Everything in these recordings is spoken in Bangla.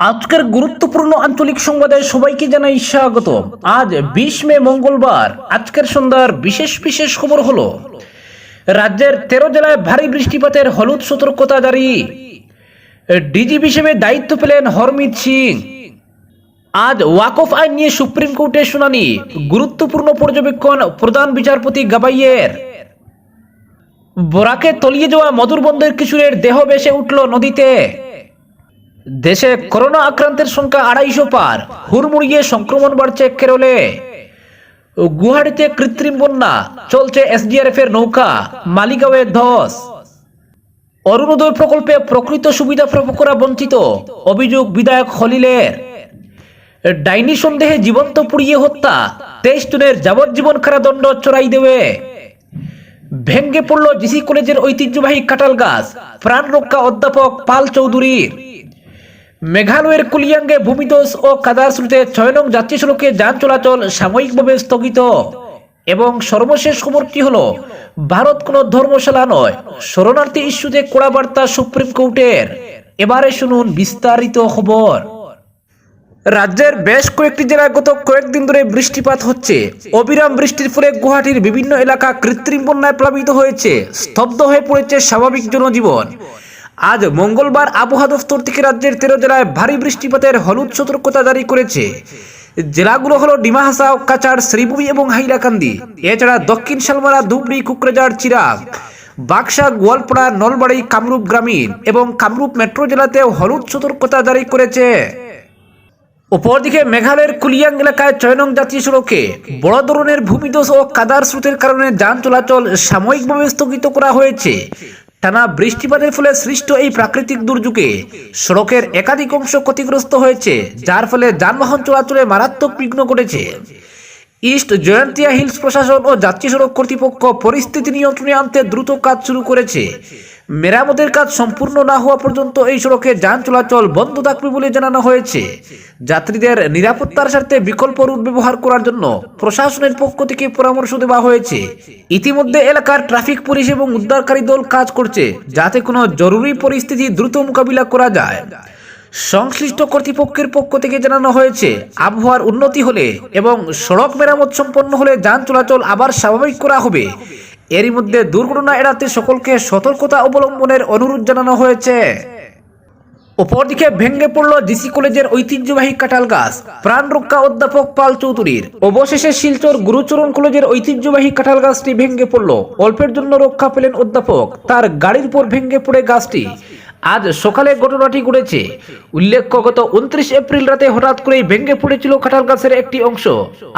আজকের গুরুত্বপূর্ণ আঞ্চলিক সংবাদে সবাইকে জানাই স্বাগত। আজ বিশ মে মঙ্গলবার, আজকের সন্ধ্যার বিশেষ বিশেষ খবর হলো, রাজ্যের তেরো জেলায় ভারী বৃষ্টিপাতের হলুদ সতর্কতা জারি। ডিজিপি হিসেবে দায়িত্ব পেলেন হরমিত সিং। আজ ওয়াকফ আইন নিয়ে সুপ্রিম কোর্টে শুনানি, গুরুত্বপূর্ণ পর্যবেক্ষণ প্রধান বিচারপতি গাবাইয়ের বরাকে তলিয়ে যাওয়া মধুরবন্ধের কিশোরের দেহ ভেসে উঠল নদীতে। দেশে করোনা আক্রান্তের সংখ্যা আড়াইশো পার। হুড়মুড়িয়ে সংক্রমণ বাড়ছে কেরলে। গুয়াহাটিতে কৃত্রিম বন্যা, চলছে এসডিআরএফ এর নৌকা, মালিগাঁওয়ে ধস। অরুণোদয় প্রকল্পে প্রকৃত সুবিধা প্রাপকরা বঞ্চিত, অভিযোগ বিধায়ক খলিলের। ডাইনি সন্দেহে জীবন্ত পুড়িয়ে হত্যা, তেইশ জনের যাবজ্জীবন কারাদণ্ড চড়াই দেবে ভেঙ্গে পড়ল জিসি কলেজের ঐতিহ্যবাহী কাটাল গাছ প্রাণ রক্ষা অধ্যাপক পাল চৌধুরীর। মেঘালয়ের কুলিয়াঙ্গে ভূমিদোষ ও কাদার ছয় নং যাত্রী সড়কে যান চলাচল সাময়িকভাবে স্থগিত। এবং সর্বশেষ খবরটি হল, ভারত কোনো ধর্মশালা নয়, শরণার্থী ইস্যুতে কড়া বার্তা সুপ্রিম কোর্টের। এবারে শুনুন বিস্তারিত খবর। রাজ্যের বেশ কয়েকটি জেলায় গত কয়েকদিন ধরে বৃষ্টিপাত হচ্ছে। অবিরাম বৃষ্টির ফলে গুয়াহাটির বিভিন্ন এলাকা কৃত্রিম বন্যায় প্লাবিত হয়েছে। স্তব্ধ হয়ে পড়েছে স্বাভাবিক জনজীবন। আজ মঙ্গলবার আবহাওয়া দফতর থেকে রাজ্যের তেরো জেলায় ভারী বৃষ্টিপাতের হলুদ সতর্কতা জারি করেছে। জেলাগুলো হলো ডিমা হাসাও কাচার শ্রীভূমি এবং হাইলাকান্দি। এছাড়া দক্ষিণ শালমারা, ধুবড়ি, কুকরাঝাড়, চিরাগ, বাক্সা, গোয়ালপাড়া, নলবাড়ি, কামরূপ গ্রামীণ এবং কামরূপ মেট্রো জেলাতেও হলুদ সতর্কতা জারি করেছে। অপরদিকে মেঘালয়ের কুলিয়াং এলাকায় চয়নং জাতীয় সড়কে বড় ধরনের ভূমিদোষ ও কাদার স্রোতের কারণে যান চলাচল সাময়িকভাবে স্থগিত করা হয়েছে। টানা বৃষ্টিপাতের ফলে সৃষ্ট এই প্রাকৃতিক দুর্যোগে সড়কের একাধিক অংশ ক্ষতিগ্রস্ত হয়েছে, যার ফলে যানবাহন চলাচলে মারাত্মক বিঘ্ন ঘটেছে। ইস্ট জয়ন্তিয়া হিলস প্রশাসন ও যাত্রী সড়ক কর্তৃপক্ষ পরিস্থিতি নিয়ন্ত্রণে আনতে দ্রুত কাজ শুরু করেছে। মেরামতের কাজ সম্পূর্ণ না হওয়া পর্যন্ত এই সড়কে যান চলাচল বন্ধ থাকবে বলে জানানো হয়েছে। যাত্রীদের নিরাপত্তার স্বার্থে বিকল্প রুট ব্যবহার করার জন্য প্রশাসনের পক্ষ থেকে পরামর্শ দেওয়া হয়েছে। ইতিমধ্যে এলাকার ট্রাফিক পুলিশ এবং উদ্ধারকারী দল কাজ করছে যাতে কোনো জরুরি পরিস্থিতি দ্রুত মোকাবিলা করা যায়। সংশ্লিষ্ট কর্তৃপক্ষের পক্ষ থেকে জানানো হয়েছে, আবহাওয়ার উন্নতি হলে এবং সড়ক মেরামত সম্পন্ন হলে যান চলাচল আবার স্বাভাবিক করা হবে। এরই মধ্যে দুর্ঘটনা এড়াতে সকলকে সতর্কতা অবলম্বনের অনুরোধ জানানো হয়েছে। অপরদিকে ভেঙে পড়ল ডিসি কলেজের ঐতিহ্যবাহী কাঁঠাল গাছ। প্রাণ রক্ষা অধ্যাপক পাল চৌধুরীর। অবশেষে শিলচর গুরুচরণ কলেজের ঐতিহ্যবাহী কাঁঠাল গাছটি ভেঙে পড়ল। অল্পের জন্য রক্ষা পেলেন অধ্যাপক। তার গাড়ির উপর ভেঙে পড়ে গাছটি। আজ সকালে ঘটনাটি ঘটেছে। উল্লেখ্য গত উনত্রিশ এপ্রিল রাতে হঠাৎ করেই ভেঙে পড়েছিল কাঁঠাল গাছের একটি অংশ।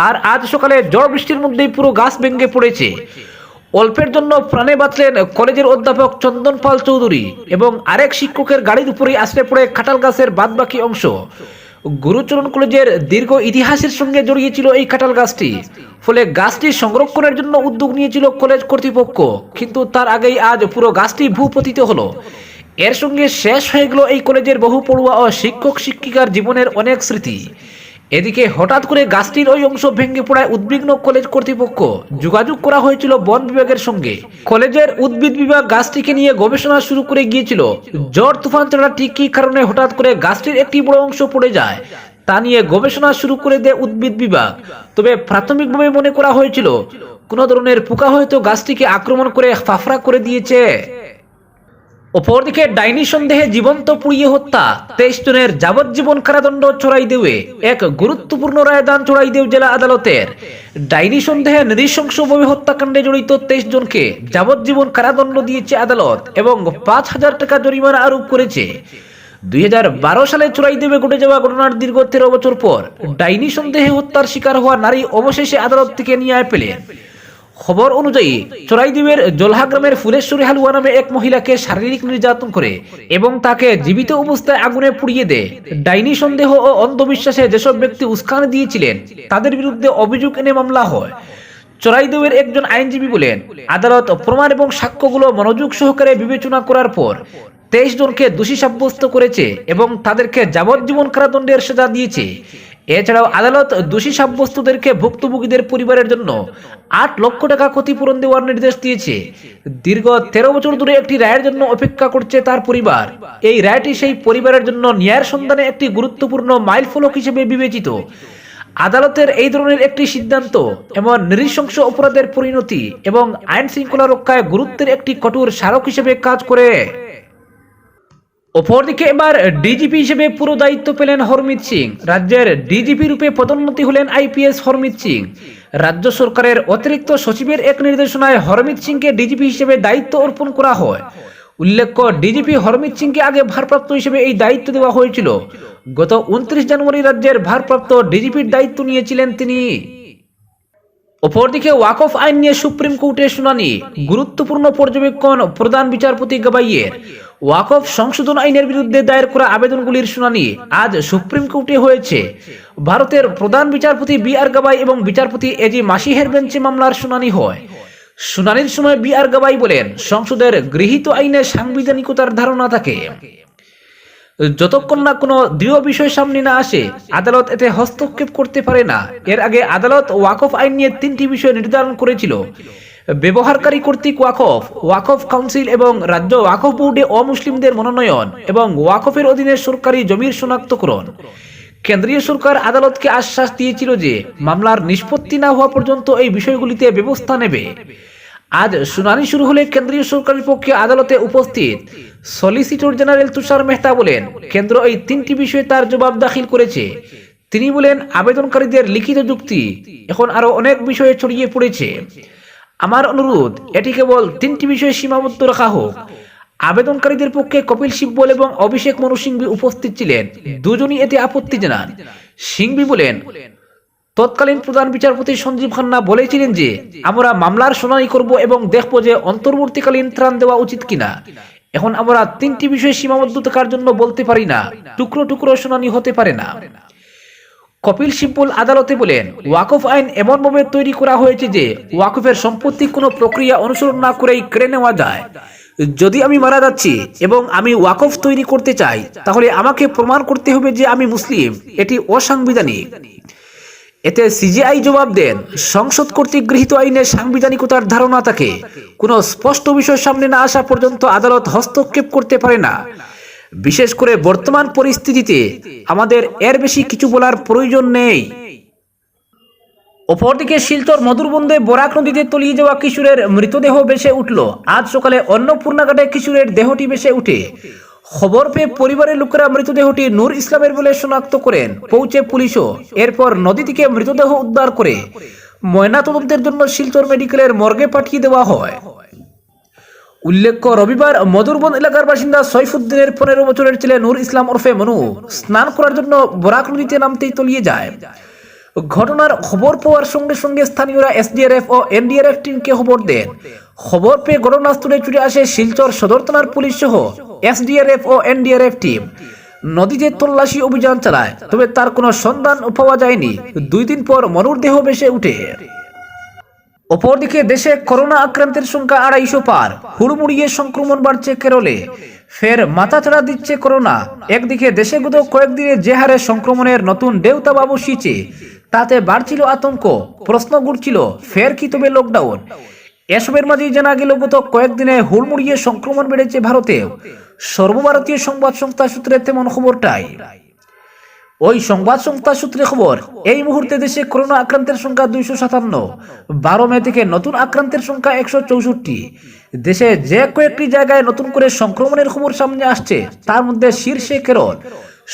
আর আজ সকালে ঝড় বৃষ্টির মধ্যেই পুরো গাছ ভেঙে পড়েছে। অল্পের জন্য প্রাণে বাঁচলেন কলেজের অধ্যাপক চন্দন পাল চৌধুরী এবং আরেক শিক্ষকের গাড়ির উপরেই আশ্রে পড়ে কাঁঠাল গাছের বাদবাকি অংশ। গুরুচরণ কলেজের দীর্ঘ ইতিহাসের সঙ্গে জড়িয়েছিল এই কাঁঠাল গাছটি। ফলে গাছটি সংরক্ষণের জন্য উদ্যোগ নিয়েছিল কলেজ কর্তৃপক্ষ, কিন্তু তার আগেই আজ পুরো গাছটি ভূপতিত হলো। এর সঙ্গে শেষ হয়ে গেল এই কলেজের বহু পড়ুয়া ও শিক্ষক শিক্ষিকার জীবনের অনেক স্মৃতি। এদিকে হঠাৎ করে গাছটির ওই অংশ ভেঙে পড়ায় উদ্বিগ্ন কলেজ কর্তৃপক্ষ যোগাযোগ করা হয়েছিল বন বিভাগের সঙ্গে। কলেজের উদ্ভিদ বিভাগ গাছটিকে নিয়ে গবেষণা শুরু করে গিয়েছিল। ঝড় তুফান ছাড়া ঠিক কী কারণে হঠাৎ করে গাছটির একটি বড় অংশ পড়ে যায়, তা নিয়ে গবেষণা শুরু করে দেয় উদ্ভিদ বিভাগ। তবে প্রাথমিকভাবে মনে করা হয়েছিল, কোনো ধরনের পোকা হয়তো গাছটিকে আক্রমণ করে ফাফড়া করে দিয়েছে। অপরদিকে ডাইনি সন্দেহে জীবন্ত পুড়িয়ে হত্যা, তেইশ জনের যাবজ্জীবন কারাদণ্ড চড়াই দেবে এক গুরুত্বপূর্ণ রায়দান চড়াই দেব জেলা আদালতের। ডাইনি সন্দেহে নৃশংসভাবে হত্যাকাণ্ডে জড়িত তেইশ জনকে যাবজ্জীবন কারাদণ্ড দিয়েছে আদালত এবং পাঁচ হাজার টাকা জরিমানা আরোপ করেছে। দুই হাজার বারো সালে চূড়াই দেবে ঘটে যাওয়া ঘটনার দীর্ঘ তেরো বছর পর ডাইনি সন্দেহে হত্যার শিকার হওয়া নারী অবশেষে আদালত থেকে নিয়ে পেলেন। খবর অনুযায়ী চোরাইদ্বীপের জলহা গ্রামের ফুলেশ্বরী হালুয়া নামে এক মহিলাকে শারীরিক নির্যাতন করে এবং তাকে জীবিত অবস্থায় আগুনে পুড়িয়ে দেয়। ডাইনি সন্দেহ ও অন্ধবিশ্বাসে যেসব ব্যক্তি উস্কানি দিয়েছিলেন, তাদের বিরুদ্ধে অভিযোগ এনে মামলা হয়। চোরাইদেবের একজন আইনজীবী বলেন, আদালত প্রমাণ এবং সাক্ষ্যগুলো মনোযোগ সহকারে বিবেচনা করার পর তেইশ জনকে দোষী সাব্যস্ত করেছে এবং তাদেরকে যাবজ্জীবন কারাদণ্ডের সাজা দিয়েছে। এছাড়াও আদালত দোষী সাব্যস্তদেরকে ভুক্তভোগীদের পরিবারের জন্য আট লক্ষ টাকা ক্ষতিপূরণ দেওয়ার নির্দেশ দিয়েছে। দীর্ঘ তেরো বছর ধরে একটি রায়ের জন্য অপেক্ষা করছে তার পরিবার। এই রায়টি সেই পরিবারের জন্য ন্যায়ের সন্ধানে একটি গুরুত্বপূর্ণ মাইলফলক হিসেবে বিবেচিত। আদালতের এই ধরনের একটি সিদ্ধান্ত এমন নৃশংস অপরাধের পরিণতি এবং আইন শৃঙ্খলা রক্ষায় গুরুত্বের একটি কঠোর স্মারক হিসেবে কাজ করে। অপরদিকে এবার ডিজিপি হিসেবে পুরো দায়িত্ব পেলেন হরমিত সিং। রাজ্যের ডিজিপি রূপে পদোন্নতি হলেন আইপিএস হরমিত সিং। রাজ্য সরকারের অতিরিক্ত সচিবের এক নির্দেশনায় হরমিত সিংকে ডিজিপি হিসেবে দায়িত্ব অর্পণ করা হয়। উল্লেখ্য ডিজিপি হরমিত সিংকে আগে ভারপ্রাপ্ত হিসেবে এই দায়িত্ব দেওয়া হয়েছিল। গত উনত্রিশ জানুয়ারি রাজ্যের ভারপ্রাপ্ত ডিজিপির দায়িত্ব নিয়েছিলেন তিনি। অপরদিকে ওয়াকফ আইন নিয়ে সুপ্রিম কোর্টে শুনানি। গুরুত্বপূর্ণ পর্যবেক্ষণ প্রধান বিচারপতি গাবাইয়ের। ওয়াকফ সংশোধন আইনের বিরুদ্ধে দায়ের করা আবেদনগুলির শুনানি আজ সুপ্রিম কোর্টে হয়েছে। ভারতের প্রধান বিচারপতি বি আর গাবাই এবং বিচারপতি এজি মাসিহের বেঞ্চে মামলার শুনানি হয়। শুনানির সময় বি আর গাবাই বলেন, সংসদের গৃহীত আইনে সাংবিধানিকতার ধারণা থাকে। যতক্ষণ না কোনো দৃঢ় বিষয় সামনে না আসে, আদালত এতে হস্তক্ষেপ করতে পারে না। এর আগে আদালত ওয়াকফ আইন নিয়ে তিনটি বিষয় নির্ধারণ করেছিল। ব্যবহারকারী কর্তৃক ওয়াকফ ওয়াকফ কাউন্সিল এবং রাজ্য ওয়াকফ বোর্ডে অমুসলিমদের মনোনয়ন এবং ওয়াকফের অধীনে সরকারি জমির শনাক্তকরণ। কেন্দ্রীয় সরকার আদালতকে আশ্বাস দিয়েছিল যে মামলার নিষ্পত্তি না হওয়া পর্যন্ত এই বিষয়গুলিতে ব্যবস্থা নেবে। আজ শুনানি শুরু হলে কেন্দ্রীয় সরকারের পক্ষে আদালতে উপস্থিত সলিসিটর জেনারেল তুষার মেহতা বলেন, কেন্দ্র এই তিনটি বিষয়ে তার জবাব দাখিল করেছে। তিনি বলেন, আবেদনকারীদের লিখিত যুক্তি, এখন আরও অনেক বিষয়ে ছড়িয়ে পড়েছে। আমার অনুরোধ, এটি কেবল তিনটি বিষয়ে সীমাবদ্ধ রাখা হোক। আবেদনকারীদের পক্ষে কপিল সিব্বল এবং অভিষেক মনু সিংভি উপস্থিত ছিলেন। দুজনই এতে আপত্তি জানান। সিংভি বলেন, তৎকালীন প্রধান বিচারপতি সঞ্জীব খান্না বলেছিলেন যে, আমরা মামলার শুনানি করব এবং দেখব যে অন্তর্বর্তীকালীন ত্রাণ দেওয়া উচিত কিনা। এখন আমরা তিনটি বিষয়ে সীমাবদ্ধ থাকার জন্য বলতে পারি না। টুকরো টুকরো শুনানি হতে পারে না। কপিল সিব্বল আদালতে বলেন, ওয়াকফ আইন এমনভাবে তৈরি করা হয়েছে যে ওয়াকফের সম্পত্তি কোনো প্রক্রিয়া অনুসরণ না করেই কেড়ে নেওয়া যায়। যদি আমি মারা যাচ্ছি এবং আমি ওয়াকফ তৈরি করতে চাই, তাহলে আমাকে প্রমাণ করতে হবে যে আমি মুসলিম। এটি অসাংবিধানিক। এতে সিজিআই জবাব দেন, সংসদ কর্তৃক গৃহীত আইনে সাংবিধানিকতার ধারণা থাকে। কোনো স্পষ্ট বিষয় সামনে না আসা পর্যন্ত আদালত হস্তক্ষেপ করতে পারে না। বিশেষ করে বর্তমান পরিস্থিতিতে আমাদের এর বেশি কিছু বলার প্রয়োজন নেই। অপরদিকে শিলচর মধুরবন্দে বরাক নদীতে তলিয়ে যাওয়া কিশোরের মৃতদেহ ভেসে উঠল। আজ সকালে অন্নপূর্ণাঘাটে কিশোরের দেহটি ভেসে উঠে। খবর পেয়ে পরিবারের লোকেরা মৃতদেহটি নূর ইসলামের বলে শনাক্ত করেন। পৌঁছে পুলিশও এরপর নদী থেকে মৃতদেহ উদ্ধার করে ময়নাতদন্তের জন্য শিলচর মেডিকেলের মর্গে পাঠিয়ে দেওয়া হয়। উল্লেখ্য, রবিবার মধুরবন এলাকার বাসিন্দা সৈফুদ্দিনের পনেরো বছরের ছেলে নূর ইসলাম ওরফে মনু স্নান করার জন্য বরাক নদীতে নামতেই তলিয়ে যায়। ঘটনার খবর পাওয়ার সঙ্গে সঙ্গে স্থানীয়রা এসডিআরএফ ও এনডিআরএফ টিমকে খবর দেন। খবর পেয়ে ঘটনাস্থলে ছুটে আসে শিলচর সদর থানার পুলিশ সহ এসডিআরএফ ও এনডিআরএফ টিম। নদীতে তল্লাশি অভিযান চালায়, তবে তার কোনো সন্ধান পাওয়া যায়নি। দুই দিন পর মনুর দেহ ভেসে উঠে। অপরদিকে দেশে করোনা আক্রান্তের সংখ্যা আড়াইশো পার। হুড়মুড়িয়ে সংক্রমণ বাড়ছে কেরলে। ফের মাথাচাড়া দিচ্ছে করোনা। একদিকে দেশে গত কয়েকদিনে যে হারে সংক্রমণের নতুন দেউতাবা বসিয়েছে তাতে বাড়ছিল আতঙ্ক। প্রশ্ন ঘুরছিল, ফের কি তবে লকডাউন এসবের মাঝেই জানা গেল, গত কয়েকদিনে হুড়মুড়িয়ে সংক্রমণ বেড়েছে ভারতেও। সর্বভারতীয় সংবাদ সংস্থা সূত্রে তেমন খবরটাই। ওই সংবাদ সংস্থা সূত্রে খবর, এই মুহূর্তে দেশে করোনা আক্রান্তের সংখ্যা দুইশো সাতান্ন। বারো মে থেকে নতুন আক্রান্তের সংখ্যা একশো চৌষট্টি। দেশে যে কয়েকটি জায়গায় নতুন করে সংক্রমণের খবর সামনে আসছে, তার মধ্যে শীর্ষে কেরল।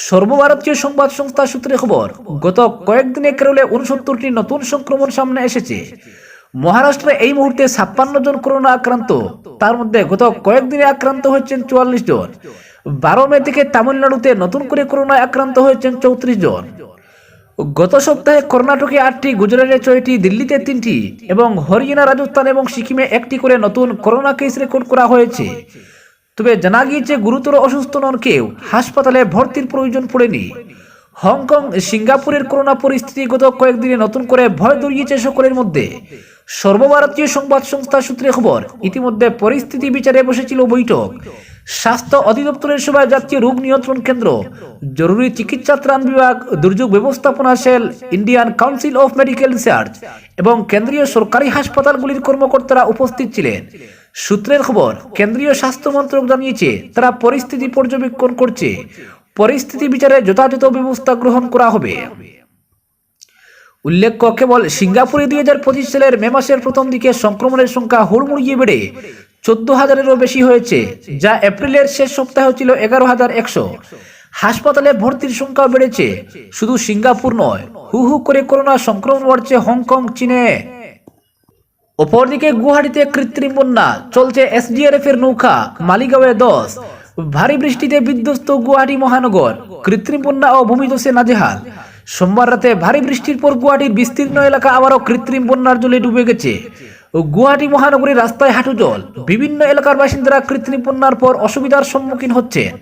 সর্বভারতীয় সংবাদ সংস্থা সূত্রে খবর, গত কয়েকদিনে কেরলে উনসত্তরটি নতুন সংক্রমণ সামনে এসেছে। মহারাষ্ট্রে এই মুহূর্তে ছাপ্পান্ন জন করোনা আক্রান্ত, তার মধ্যে গত কয়েকদিনে আক্রান্ত হচ্ছেন চুয়াল্লিশ জন। বারো মে থেকে তামিলনাড়ুতে নতুন করে করোনায় আক্রান্ত হয়েছেন চৌত্রিশ জন। গত সপ্তাহে কর্ণাটকে আটটি, গুজরাটে ছয়টি, দিল্লিতে তিনটি এবং হরিয়ানা, রাজস্থান এবং সিকিমে একটি করে নতুন করোনা কেস রেকর্ড করা হয়েছে। তবে জানা গিয়েছে, গুরুতর অসুস্থ নন কেউ। হাসপাতালে ভর্তির প্রয়োজন পড়েনি। হংকং, সিঙ্গাপুরের করোনা পরিস্থিতি গত কয়েকদিনে নতুন করে ভয় দড়িয়েছে সকলের মধ্যে। সর্বভারতীয় সংবাদ সংস্থা সূত্রে খবর, ইতিমধ্যে পরিস্থিতি বিচারে বসেছিল বৈঠক। স্বাস্থ্য অধিদপ্তরের সভায় জাতীয় রোগ নিয়ন্ত্রণ কেন্দ্র। জরুরি চিকিৎসা ত্রাণ বিভাগ, দুর্যোগ ব্যবস্থাপনা cell, Indian council of medical research এবং কেন্দ্রীয় সরকারি হাসপাতালগুলির কর্মকর্তারা উপস্থিত ছিলেন। সূত্রের খবর, কেন্দ্রীয় স্বাস্থ্য মন্ত্রক জানিয়েছে, তারা পরিস্থিতি পর্যবেক্ষণ করছে। পরিস্থিতি বিচারে যথাযথ ব্যবস্থা গ্রহণ করা হবে। উল্লেখ্য, কেবল সিঙ্গাপুরে দুই হাজার পঁচিশ সালের মে মাসের প্রথম দিকে সংক্রমণের সংখ্যা হুড়মুড়িয়ে বেড়ে চোদ্দ হাজারেরও বেশি হয়েছে, যা এপ্রিলের শেষ সপ্তাহে ছিল এগারো হাজার একশো। হাসপাতালে ভর্তির সংখ্যা বেড়েছে, শুধু সিঙ্গাপুর নয়, হু হু করে করোনা সংক্রমণ বাড়ছে হংকং, চীনে। অপরদিকে গুয়াহাটিতে কৃত্রিম বন্যা, চলছে এসডিআরএফ এর নৌকা, মালিগাঁওয়ে দশ। ভারী বৃষ্টিতে বিধ্বস্ত গুয়াহাটি মহানগর, কৃত্রিম বন্যা ও ভূমিধসে নাজেহাল। সোমবার রাতে ভারী বৃষ্টির পর গুয়াহাটির বিস্তীর্ণ এলাকা আবারও কৃত্রিম বন্যার জলে ডুবে গেছে। গুয়াহাটি মহানগরীর রাস্তায় হাঁটু জল। বিভিন্ন এলাকার বাসিন্দারা কৃত্রিম বন্যার পর অসুবিধার সম্মুখীন হচ্ছেন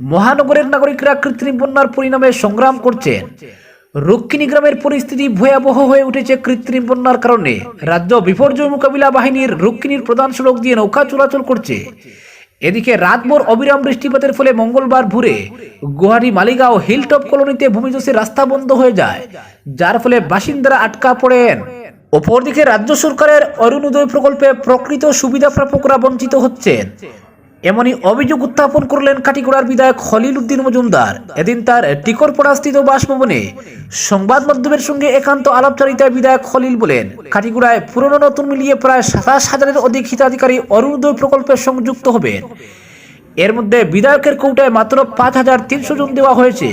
মহানগরের নাগরিকরা কৃত্রিম বন্যার পরিণামে সংগ্রাম করছেন। রক্ষিণী গ্রামের পরিস্থিতি ভয়াবহ হয়ে উঠেছে কৃত্রিম বন্যার কারণে। রাজ্য বিপর্যয় মোকাবিলা বাহিনীর রক্ষিণীর প্রধান সড়ক দিয়ে নৌকা চলাচল করছে। এদিকে রাতভর অবিরাম বৃষ্টিপাতের ফলে মঙ্গলবার ভোরে গুয়াহাটি মালিগাঁও হিলটপ কলোনিতে ভূমিধসের রাস্তা বন্ধ হয়ে যায়, যার ফলে বাসিন্দারা আটকা পড়েন। অপরদিকে রাজ্য সরকারের অরুণোদয় প্রকল্পে প্রকৃত সুবিধাপ্রাপকরা বঞ্চিত হচ্ছেন। এমনই অভিযোগ উত্থাপন করলেন কাটিগড়ার বিধায়ক খলিল উদ্দিন মজুমদার। এদিন তার টিকরপড়া স্থিত বাসভবনে সংবাদ মাধ্যমের সঙ্গে একান্ত আলাপচারিতায় বিধায়ক খলিল বলেন, কাটিগড়ায় পুরনো নতুন মিলিয়ে প্রায় সাতাশ হাজারের অধিক হিতাধিকারী অরুণোদয় প্রকল্পে সংযুক্ত হবেন। এর মধ্যে বিধায়কের কৌটায় মাত্র পাঁচ হাজার তিনশো জন দেওয়া হয়েছে।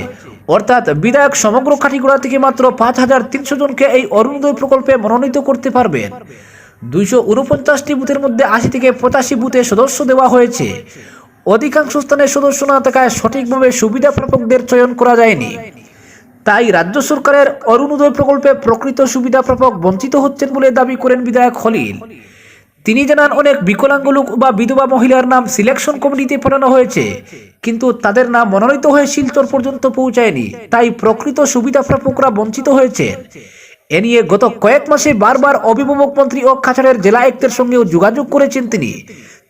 অর্থাৎ বিধায়ক সমগ্র কাঠিগোড়া থেকে মাত্র পাঁচ হাজার তিনশো জনকে এই অরুণোদয় প্রকল্পে মনোনীত করতে পারবেন। দুইশো উনপঞ্চাশটি বুথের মধ্যে আশি থেকে পঁচাশি বুথে সদস্য দেওয়া হয়েছে। অধিকাংশ স্থানে সদস্য না থাকায় সঠিকভাবে সুবিধা প্রাপকদের চয়ন করা যায়নি। তাই রাজ্য সরকারের অরুণোদয় প্রকল্পে প্রকৃত সুবিধা প্রাপক বঞ্চিত হচ্ছেন বলে দাবি করেন বিধায়ক খলিল। তিনি জানান, অনেক বিকলাঙ্গ লোক বা বিধবা মহিলার নাম সিলেকশন কমিটিতে পাঠানো হয়েছে। কিন্তু তাদের নাম মনোনীত হয়ে শিলচর পর্যন্ত পৌঁছায়নি। তাই প্রকৃত সুবিধা প্রাপকরা বঞ্চিত হয়েছেন এ নিয়ে গত কয়েক মাসে বারবার অভিভাবক মন্ত্রী ও খাচারের জেলা আয়ুক্তের সঙ্গেও যোগাযোগ করেছেন তিনি।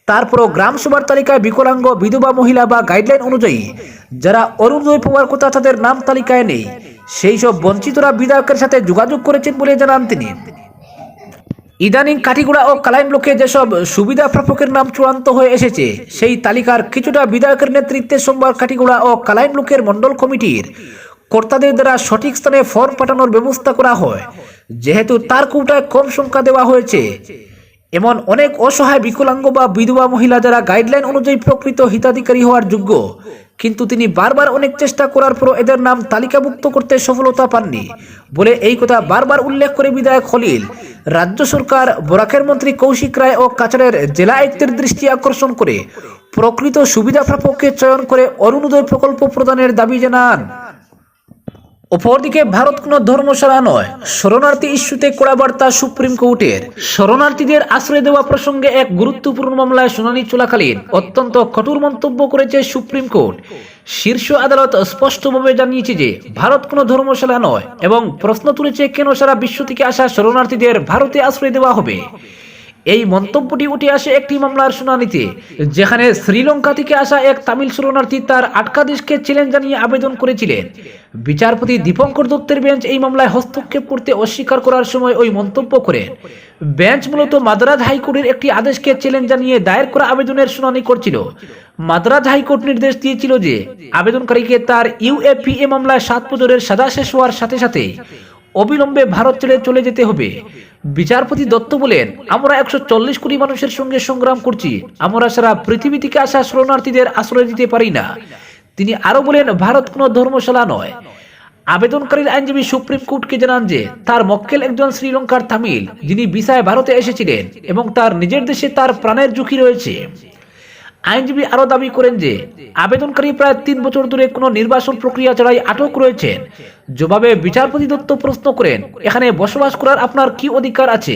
তারপরও গ্রাম সভার তালিকায় বিকলাঙ্গ, বিধবা মহিলা বা গাইডলাইন অনুযায়ী যারা অরুণোদয় পাওয়ার কথা তাদের নাম তালিকায় নেই, সেই সব বঞ্চিতরা বিধায়কের সাথে যোগাযোগ করেছেন বলে জানান তিনি। ইদানিং কাঠিগুড়া ও কালাইন ব্লকে যেসব সুবিধা প্রাপকের নাম চূড়ান্ত হয়ে এসেছে, সেই তালিকার কিছুটা বিধায়কের নেতৃত্বে সোমবার কাঠিগুড়া ও কালাইন ব্লকের মণ্ডল কমিটির কর্তাদের দ্বারা সঠিক স্থানে ফর্ম পাঠানোর ব্যবস্থা করা হয়। যেহেতু তার কৌটায় কম সংখ্যা দেওয়া হয়েছে, এমন অনেক অসহায় বিকলাঙ্গ বা বিধবা মহিলা যারা গাইডলাইন অনুযায়ী প্রকৃত হিতাধিকারী হওয়ার যোগ্য কিন্তু তিনি বারবার অনেক চেষ্টা করার পরও এদের নাম তালিকাভুক্ত করতে সফলতা পাননি। বলে এই কথা বারবার উল্লেখ করে বিধায়ক খলিল। রাজ্য সরকার, বরাকের মন্ত্রী কৌশিক রায় ও কাছাড়ের জেলা আয়ুক্তের দৃষ্টি আকর্ষণ করে প্রকৃত সুবিধা প্রাপককে চয়ন করে অরুণোদয় প্রকল্প প্রদানের দাবি জানান। অপরদিকে ভারত কোনো ধর্মশালা নয়, শরণার্থী ইস্যুতে কড়া বার্তা সুপ্রিম কোর্টের। শরণার্থীদের আশ্রয় দেওয়া প্রসঙ্গে এক গুরুত্বপূর্ণ মামলায় শুনানি চলাকালীন অত্যন্ত কঠোর মন্তব্য করেছে সুপ্রিম কোর্ট। শীর্ষ আদালত স্পষ্টভাবে জানিয়েছে যে, ভারত কোনো ধর্মশালা নয় এবং প্রশ্ন তুলেছে কেন সারা বিশ্ব থেকে আসা শরণার্থীদের ভারতে আশ্রয় দেওয়া হবে। এই মন্তব্যটি উঠে আসে একটি মামলার শুনানিতে, যেখানে শ্রীলঙ্কা থেকে আসা এক তামিল শরণার্থী তার আটকাদেশকে চ্যালেঞ্জ জানিয়ে আবেদন করেছিলেন। বিচারপতি দীপঙ্কর দত্তের বেঞ্চ এই মামলায় হস্তক্ষেপ করতে অস্বীকার করার সময় ওই মন্তব্য করেন। বেঞ্চ মূলত মাদ্রাজ হাইকোর্টের একটি আদেশকে চ্যালেঞ্জ জানিয়ে দায়ের করা আবেদনের শুনানি করছিল। মাদ্রাজ হাইকোর্ট নির্দেশ দিয়েছিল যে, আবেদনকারীকে তার ইউএপিএ মামলায় সাত বছরের সাজা শেষ হওয়ার সাথে সাথে অবিলম্বে ভারত ছেড়ে চলে যেতে হবে। বিচারপতি দত্ত বলেন, আমরা একশো চল্লিশ কোটি মানুষের সঙ্গে সংগ্রাম করছি, আমরা সারা পৃথিবী থেকে আসা শরণার্থীদের আশ্রয় দিতে পারি না। তিনি আরও বলেন, ভারত কোনো ধর্মশালা নয়। আবেদনকারীর আইনজীবী সুপ্রিম কোর্টকে জানান যে, তার মক্কেল একজন শ্রীলঙ্কার তামিল, যিনি ভিসায় ভারতে এসেছিলেন এবং তার নিজের দেশে তার প্রাণের ঝুঁকি রয়েছে। আইনজীবী আরও দাবি করেন যে, আবেদনকারী প্রায় তিন বছর ধরে কোনো নির্বাচন প্রক্রিয়া ছাড়াই আটক রয়েছেন। জবাবে বিচারপতি দত্ত প্রশ্ন করেন, এখানে বসবাস করার আপনার কি অধিকার আছে?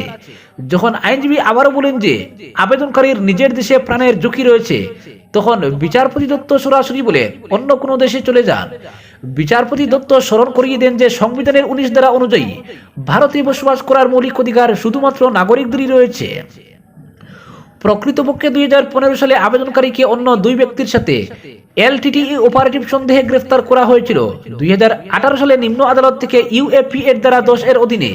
যখন আইনজীবী আবারও বলেন যে, আবেদনকারীর নিজের দেশে প্রাণের ঝুঁকি রয়েছে, তখন বিচারপতি দত্ত সরাসরি বলেন, অন্য কোনো দেশে চলে যান। বিচারপতি দত্ত স্মরণ করিয়ে দেন যে, সংবিধানের উনিশ ধারা অনুযায়ী, ভারতে বসবাস করার মৌলিক অধিকার শুধুমাত্র নাগরিকদেরই রয়েছে। প্রকৃতপক্ষে দুই হাজার পনেরো সালে আবেদনকারীকে অন্য দুই ব্যক্তির সাথে এলটিটিই অপারেটিভ সন্দেহে গ্রেফতার করা হয়েছিল। দুই হাজার আঠারো সালে নিম্ন আদালত থেকে ইউএপি এর দ্বারা দশ এর অধীনে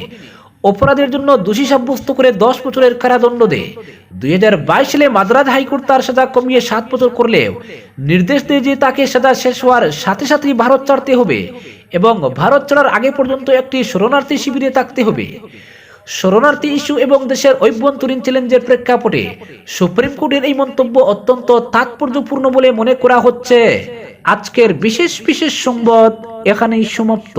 অপরাধের জন্য দোষী সাব্যস্ত করে দশ বছরের কারাদণ্ড দেয়। দু হাজার বাইশ সালে মাদ্রাজ হাইকোর্ট তার সাজা কমিয়ে সাত বছর করলেও নির্দেশ দেয় যে তাকে সাজা শেষ হওয়ার সাথে সাথেই ভারত ছাড়তে হবে এবং ভারত ছাড়ার আগে পর্যন্ত একটি শরণার্থী শিবিরে থাকতে হবে। শরণার্থী ইস্যু এবং দেশের অভ্যন্তরীণ চ্যালেঞ্জের প্রেক্ষাপটে সুপ্রিম কোর্টের এই মন্তব্য অত্যন্ত তাৎপর্যপূর্ণ বলে মনে করা হচ্ছে। আজকের বিশেষ বিশেষ সংবাদ এখানেই সমাপ্ত।